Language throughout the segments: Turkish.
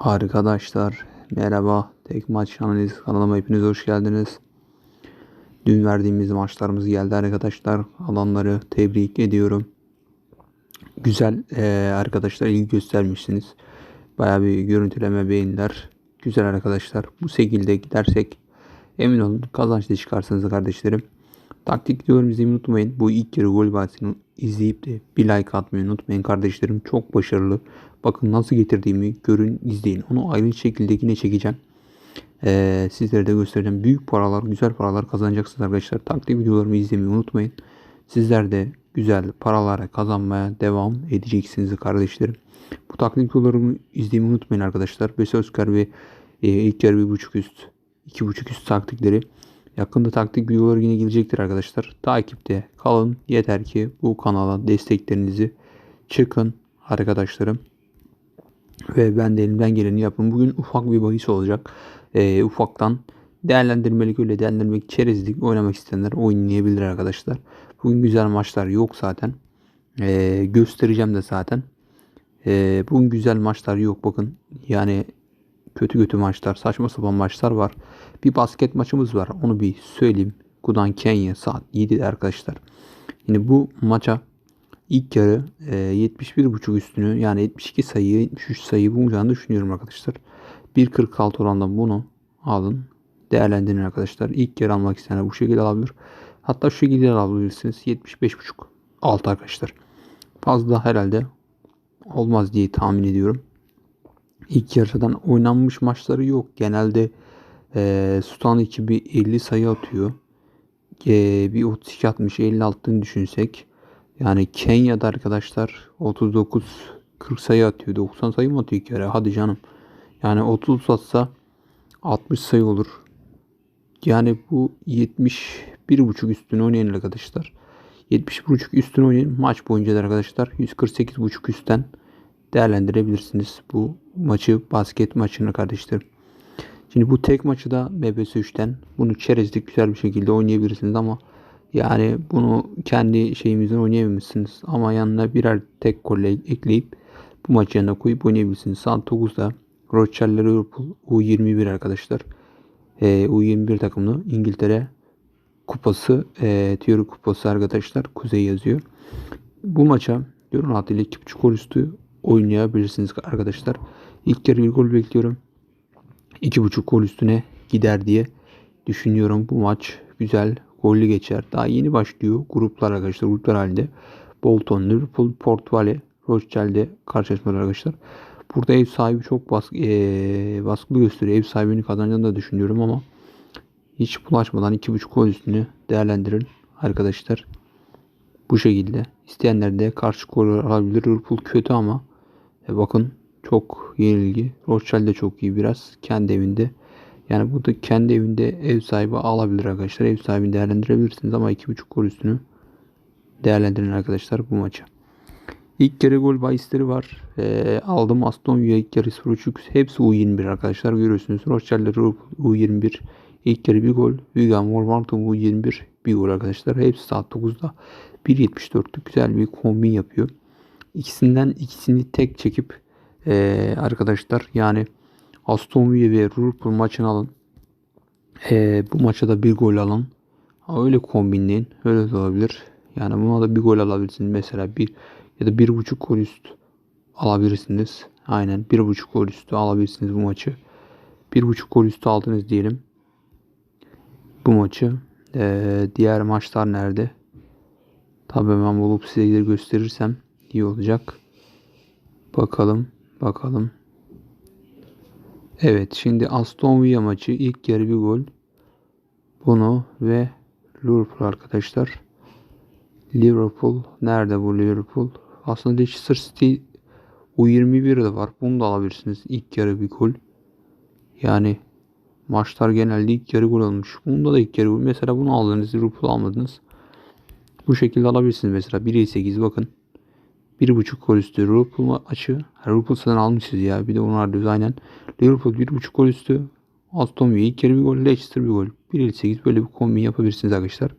Arkadaşlar merhaba. Tek maç analiz kanalıma hepiniz hoş geldiniz. Dün verdiğimiz maçlarımız geldi arkadaşlar. Alanları tebrik ediyorum. Güzel eee, arkadaşlar ilgi göstermişsiniz. Baya bir görüntüleme beğeniler. Güzel arkadaşlar. Bu şekilde gidersek emin olun kazançlı çıkarsınız kardeşlerim. Taktik izlemeyi unutmayın. Bu ilk yarı gol bahsini izleyip de bir like atmayı unutmayın kardeşlerim. Çok başarılı. Bakın nasıl getirdiğimi görün izleyin. Onu ayrı şekilde yine çekeceğim. Ee, sizlere de göstereceğim. Büyük paralar, güzel paralar kazanacaksınız arkadaşlar. Taktik videolarımı izlemeyi unutmayın. Sizler de güzel paralara kazanmaya devam edeceksiniz kardeşlerim. Bu taktik videolarımı izlemeyi unutmayın arkadaşlar. Besoskar ve e, ilk yarı bir buçuk üst, iki buçuk üst taktikleri. Yakında taktik videoları yine gelecektir arkadaşlar. Takipte kalın. Yeter ki bu kanala desteklerinizi çıkın arkadaşlarım. Ve ben de elimden geleni yapın. Bugün ufak bir bahis olacak. Ee, ufaktan değerlendirmelik öyle değerlendirmek çerezlik oynamak isteyenler oynayabilir arkadaşlar. Bugün güzel maçlar yok zaten. Ee, göstereceğim de zaten. Ee, bugün güzel maçlar yok. Bakın yani kötü kötü maçlar, saçma sapan maçlar var. Bir basket maçımız var. Onu bir söyleyeyim. Kudan Kenya saat 7'de arkadaşlar. Yine bu maça ilk yarı e, 71.5 üstünü yani 72 sayı 73 sayı bulacağını düşünüyorum arkadaşlar. 1.46 orandan bunu alın. Değerlendirin arkadaşlar. İlk yarı almak isteyenler bu şekilde alabilir. Hatta şu şekilde alabilirsiniz. 75.5 alt arkadaşlar. Fazla herhalde olmaz diye tahmin ediyorum. İlk yarıdan oynanmış maçları yok. Genelde e, Sultan 2 bir 50 sayı atıyor. E, bir 32 atmış 50 attığını düşünsek. Yani Kenya'da arkadaşlar 39 40 sayı atıyor. 90 sayı mı atıyor yarı? Hadi canım. Yani 30 atsa 60 sayı olur. Yani bu 71.5 üstüne oynayan arkadaşlar. 71.5 üstüne oynayan maç boyunca da arkadaşlar 148.5 üstten değerlendirebilirsiniz bu maçı basket maçını kardeşlerim. Şimdi bu tek maçı da MBS 3'ten bunu çerezlik güzel bir şekilde oynayabilirsiniz ama yani bunu kendi şeyimizden oynayamıyorsunuz ama yanına birer tek golle ekleyip bu maçı yanına koyup oynayabilirsiniz. Saat 9'da Rothschild'le Liverpool U21 arkadaşlar. Ee, U21 takımlı İngiltere kupası, e, Theory kupası arkadaşlar. Kuzey yazıyor. Bu maça Görün adıyla 2.5 gol üstü oynayabilirsiniz arkadaşlar. İlk yarı bir gol bekliyorum. 2.5 gol üstüne gider diye düşünüyorum. Bu maç güzel gollü geçer. Daha yeni başlıyor gruplar arkadaşlar. Gruplar halinde Bolton, Liverpool, Port Vale, Rothschild'e karşılaşmalar arkadaşlar. Burada ev sahibi çok baskı, ee, baskılı gösteriyor. Ev sahibini kazanacağını da düşünüyorum ama hiç bulaşmadan 2.5 gol üstünü değerlendirin arkadaşlar. Bu şekilde. İsteyenler de karşı gol alabilir. Liverpool kötü ama e, bakın çok yenilgi. Rothschild de çok iyi biraz. Kendi evinde. Yani bu da kendi evinde ev sahibi alabilir arkadaşlar. Ev sahibini değerlendirebilirsiniz ama 2.5 gol üstünü değerlendirin arkadaşlar bu maçı. İlk kere gol bahisleri var. E, aldım Aston Villa ilk yarı 0.3 hepsi U21 arkadaşlar görüyorsunuz. Rothschild Liverpool U21 ilk kere bir gol. Wigan Wolverhampton U21 bir gol arkadaşlar. Hepsi saat 9'da. 1.74'lük güzel bir kombin yapıyor. İkisinden ikisini tek çekip e, arkadaşlar yani Aston Villa ve Liverpool maçını alın. E, bu maça da bir gol alın. Öyle kombinleyin. Öyle de olabilir. Yani buna da bir gol alabilirsiniz. Mesela bir ya da bir buçuk gol üst alabilirsiniz. Aynen bir buçuk gol üstü alabilirsiniz bu maçı. Bir buçuk gol üstü aldınız diyelim. Bu maçı. Ee, diğer maçlar nerede? Tabii ben bulup size gösterirsem iyi olacak. Bakalım. Bakalım. Evet şimdi Aston Villa maçı ilk yarı bir gol. Bunu ve Liverpool arkadaşlar. Liverpool nerede bu Liverpool? Aslında Leicester City U21 de var. Bunu da alabilirsiniz. İlk yarı bir gol. Yani maçlar genelde ilk yarı gol olmuş. Bunda da ilk yarı gol. Mesela bunu aldınız Liverpool almadınız. Bu şekilde alabilirsiniz mesela. 1'e 8 bakın. 1.5 gol üstü Liverpool açı. Liverpool zaten almışız ya. Bir de onu arıyoruz aynen. Liverpool 1.5 gol üstü. Aston Villa ilk yarı bir gol. Leicester bir gol. 1.58 böyle bir kombin yapabilirsiniz arkadaşlar.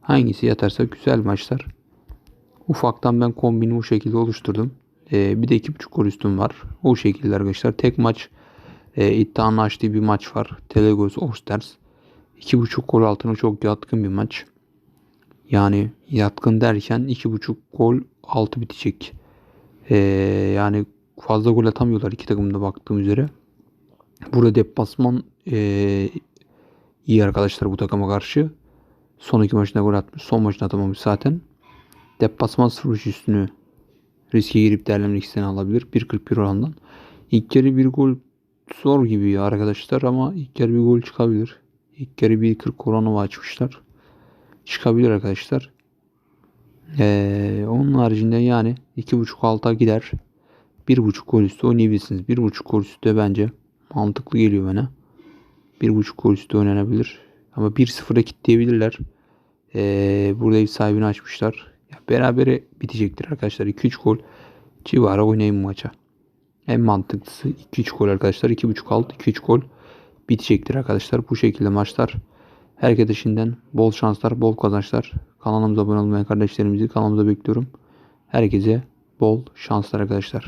Hangisi yatarsa güzel maçlar. Ufaktan ben kombini bu şekilde oluşturdum. Ee, bir de 2.5 gol üstüm var. O şekilde arkadaşlar. Tek maç e, iddianın açtığı bir maç var. Telegos Osters. 2.5 gol altına çok yatkın bir maç. Yani yatkın derken 2.5 gol altı bitecek. Ee, yani fazla gol atamıyorlar iki takımda baktığım üzere. Burada deplasman ee, iyi arkadaşlar bu takıma karşı. Son iki maçında gol atmış. Son maçını atamamış zaten. Deplasman 0 üstünü riske girip değerlenmek isteyen alabilir. 1.41 orandan. İlk yarı bir gol zor gibi ya arkadaşlar ama ilk yarı bir gol çıkabilir. İlk yarı 1.40 oranı açmışlar. Çıkabilir arkadaşlar. Ee, onun haricinde yani 2.5 alta gider. 1.5 gol üstü oynayabilirsiniz. 1.5 gol üstü de bence mantıklı geliyor bana. 1.5 gol üstü oynanabilir. Ama 1-0'a kilitleyebilirler. Ee, burada ev sahibini açmışlar. Ya berabere bitecektir arkadaşlar. 2-3 gol civarı oynayın maça. En mantıklısı 2-3 gol arkadaşlar. 2.5 alt 2-3 gol bitecektir arkadaşlar. Bu şekilde maçlar. Herkese şimdiden bol şanslar, bol kazançlar. Kanalımıza abone olmayan kardeşlerimizi kanalımıza bekliyorum. Herkese bol şanslar arkadaşlar.